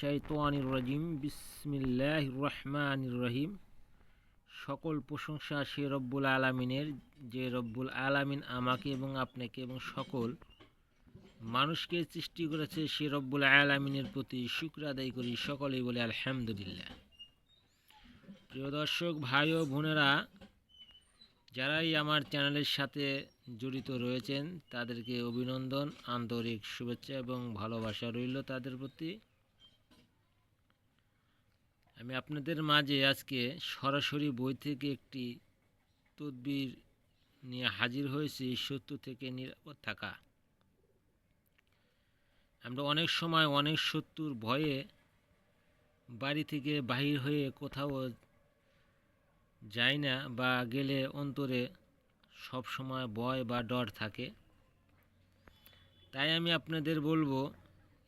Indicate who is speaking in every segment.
Speaker 1: শাইতানির রাজিম, বিসমিল্লাহির রহমানির রহিম। সকল প্রশংসা সে রব্বুল আলামিনের, যে রব্বুল আলামিন আমাকে এবং আপনাকে এবং সকল মানুষকে সৃষ্টি করেছে, সে রব্বুল আলামিনের প্রতি শুক্র আদায় করি। সকলেই বলে আলহামদুলিল্লাহ। প্রিয় দর্শক, ভাই ও বোনেরা যারাই আমার চ্যানেলের সাথে জড়িত রয়েছেন, তাদেরকে অভিনন্দন, আন্তরিক শুভেচ্ছা এবং ভালোবাসা রইল তাদের প্রতি। আমি আপনাদের মাঝে আজকে সরাসরি বই থেকে একটি তদবির নিয়ে হাজির হয়েছি শত্রু থেকে নিরাপদ থাকা। আমরা অনেক সময় অনেক শত্রুর ভয়ে বাড়ি থেকে বাহির হয়ে কোথাও যাই না বা গেলে অন্তরে সব সময় ভয় বা ডর থাকে। তাই আমি আপনাদের বলব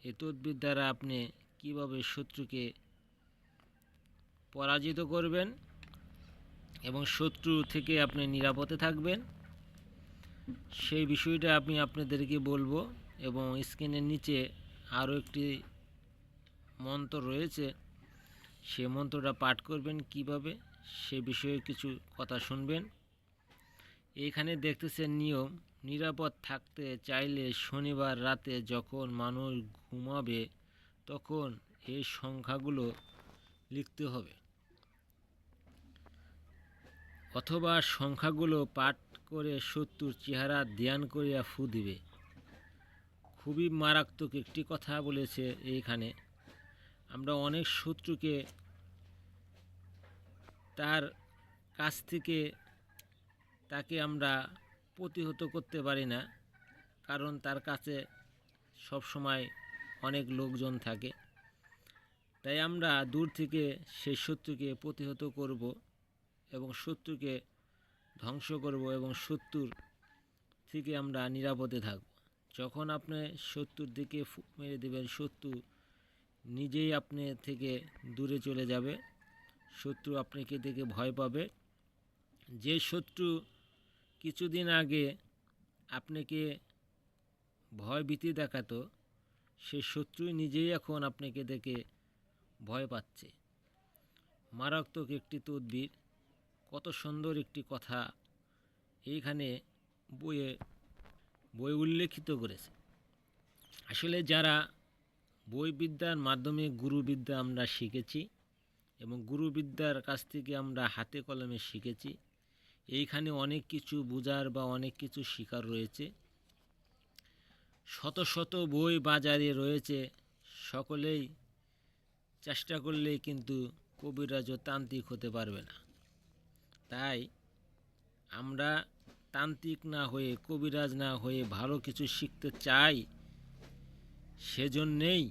Speaker 1: এই তদবির দ্বারা আপনি কীভাবে শত্রুকে পরাজিত করবেন এবং শত্রু থেকে আপনি নিরাপদে থাকবেন, সেই বিষয়টা আমি আপনাদেরকে বলব এবং স্ক্রিনের নিচে আরও একটি মন্ত্র রয়েছে, সে মন্ত্রটা পাঠ করবেন কীভাবে? সে বিষয়ে কিছু কথা শুনবেন। এইখানে দেখতেছেন নিয়ম, নিরাপদ থাকতে চাইলে শনিবার রাতে যখন মানুষ ঘুমাবে তখন এই সংখ্যাগুলো লিখতে হবে। অথবা সংখ্যাগুলো পাঠ করে শত্রুর চেহারা ধ্যান করিয়া ফু দিবে। খুবই মারাত্মক একটি কথা বলেছে এইখানে। আমরা অনেক শত্রুকে তার কাছ থেকে তাকে আমরা প্রতিহত করতে পারি না, কারণ তার কাছে সব সময় অনেক লোকজন থাকে। তাই আমরা দূর থেকে সেই শত্রুকে প্রতিহত করব এবং শত্রুকে ধ্বংস করব এবং শত্রুর থেকে আমরা নিরাপদে থাকব। যখন আপনি শত্রুর দিকে মেরে দেবেন, শত্রু নিজেই আপনি থেকে দূরে চলে যাবে। শত্রু আপনাকে দেখে ভয় পাবে। যে শত্রু কিছুদিন আগে আপনাকে ভয় ভীতি দেখাতো, সে শত্রু নিজেই এখন আপনাকে দেখে ভয় পাচ্ছে। মারাত্মক একটি তদবির, কত সুন্দর একটি কথা এইখানে বইয়ে, বই উল্লেখিত করেছে। আসলে যারা বইবিদ্যার মাধ্যমে গুরুবিদ্যা আমরা শিখেছি এবং গুরুবিদ্যার কাছ থেকে আমরা হাতে কলমে শিখেছি। এইখানে অনেক কিছু বোঝার বা অনেক কিছু শিকার রয়েছে। শত শত বই বাজারে রয়েছে। সকলেই চেষ্টা করলেই কিন্তু কবিরাজ তান্ত্রিক হতে পারবে না। তাই আমরা তান্ত্রিক না হয়ে, কবিরাজ না হয়ে ভালো কিছু শিখতে চাই, সেজন্যেই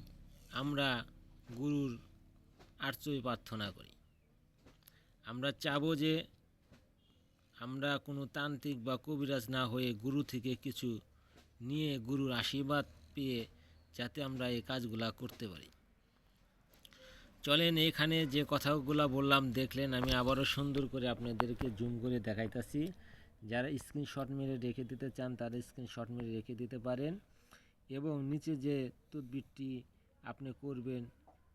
Speaker 1: আমরা গুরুর আর্চই প্রার্থনা করি। আমরা চাবো যে আমরা কোনো তান্ত্রিক বা কবিরাজ না হয়ে গুরু থেকে কিছু নিয়ে গুরুর আশীর্বাদ পেয়ে যাতে আমরা এই কাজগুলা করতে পারি। চলেন এখানে যে কথাগুলো বললাম, দেখলেন আমি আবারও সুন্দর করে আপনাদেরকে জুম করে দেখাইতাছি। যারা স্ক্রিনশট মেরে রেখে দিতে চান, তারা স্ক্রিনশট মেরে রেখে দিতে পারেন। এবং নিচে যে তদবিরটি আপনি করবেন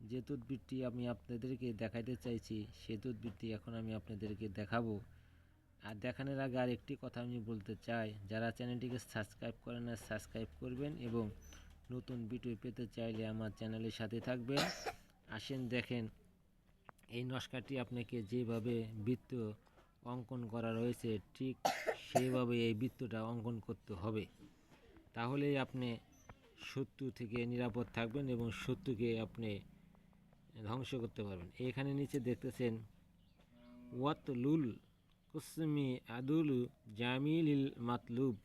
Speaker 1: যে তদবিরটি আমি আপনাদেরকে দেখাইতে চাইছি সেই তদবিরটি এখন আমি আপনাদেরকে দেখাবো। আর দেখানোর আগে আর একটি কথা আমি বলতে চাই, যারা চ্যানেলটিকে সাবস্ক্রাইব করেন না, সাবস্ক্রাইব করবেন এবং নতুন ভিডিও পেতে চাইলে আমার চ্যানেলের সাথে থাকবেন। আসেন দেখেন, এই নস্কাটি আপনাকে যেভাবে বৃত্ত অঙ্কন করা রয়েছে, ঠিক সেইভাবে এই বৃত্তটা অঙ্কন করতে হবে। তাহলেই আপনি শত্রু থেকে নিরাপদ থাকবেন এবং শত্রুকে আপনি ধ্বংস করতে পারবেন। এখানে নিচে দেখতেছেন, ওয়াতলুল কুসমি আদুলু জামিলিল মাতলুব।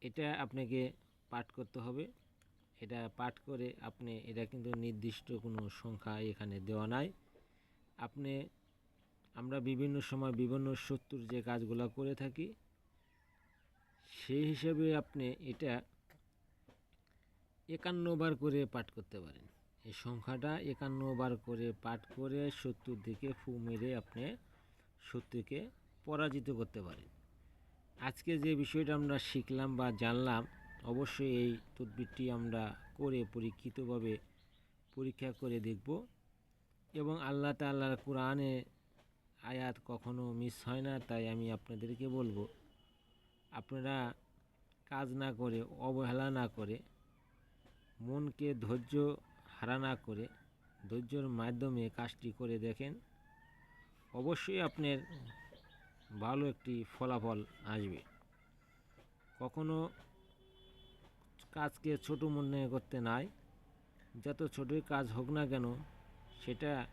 Speaker 1: এটা আপনাকে পাঠ করতে হবে। এটা পাঠ করে আপনি, এটা কিন্তু নির্দিষ্ট কোনো সংখ্যা এখানে দেওয়া নাই। আপনি, আমরা বিভিন্ন সময় বিভিন্ন শত্রুর যে কাজগুলো করে থাকি সেই হিসেবে আপনি এটা একান্নবার করে পাঠ করতে পারেন। এই সংখ্যাটা একান্ন বার করে পাঠ করে শত্রুর দিকে ফু মেরে আপনি শত্রুকে পরাজিত করতে পারেন। আজকে যে বিষয়টা আমরা শিখলাম বা জানলাম, অবশ্যই এই তদবিরটি আমরা করে পরীক্ষিতভাবে পরীক্ষা করে দেখব এবং আল্লাহ তাল্লাহর কোরআনে আয়াত কখনো মিস হয় না, তাই আমি আপনাদেরকে বলব, আপনারা কাজ না করে, অবহেলা না করে মনকে ধৈর্য হারা না করে ধৈর্যর মাধ্যমে কাজটি করে দেখেন, অবশ্যই আপনার ভালো একটি ফলাফল আসবে। কখনো কাজকে ছোট মনে করতে নাই, যত ছোটই কাজ হোক না কেন, সেটা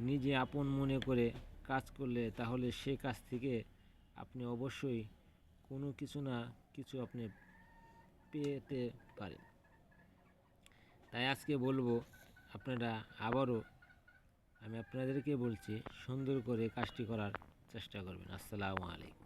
Speaker 1: নিজে আপন মনে করে কাজ করলে তাহলে সে কাজ থেকে আপনি অবশ্যই কোনো কিছু না কিছু আপনি পেতে পারেন। তাই আজকে বলব, আপনারা আবারও আমি আপনাদেরকে বলছি, সুন্দর করে কাজটি করার চেষ্টা করবেন। আসসালামু আলাইকুম।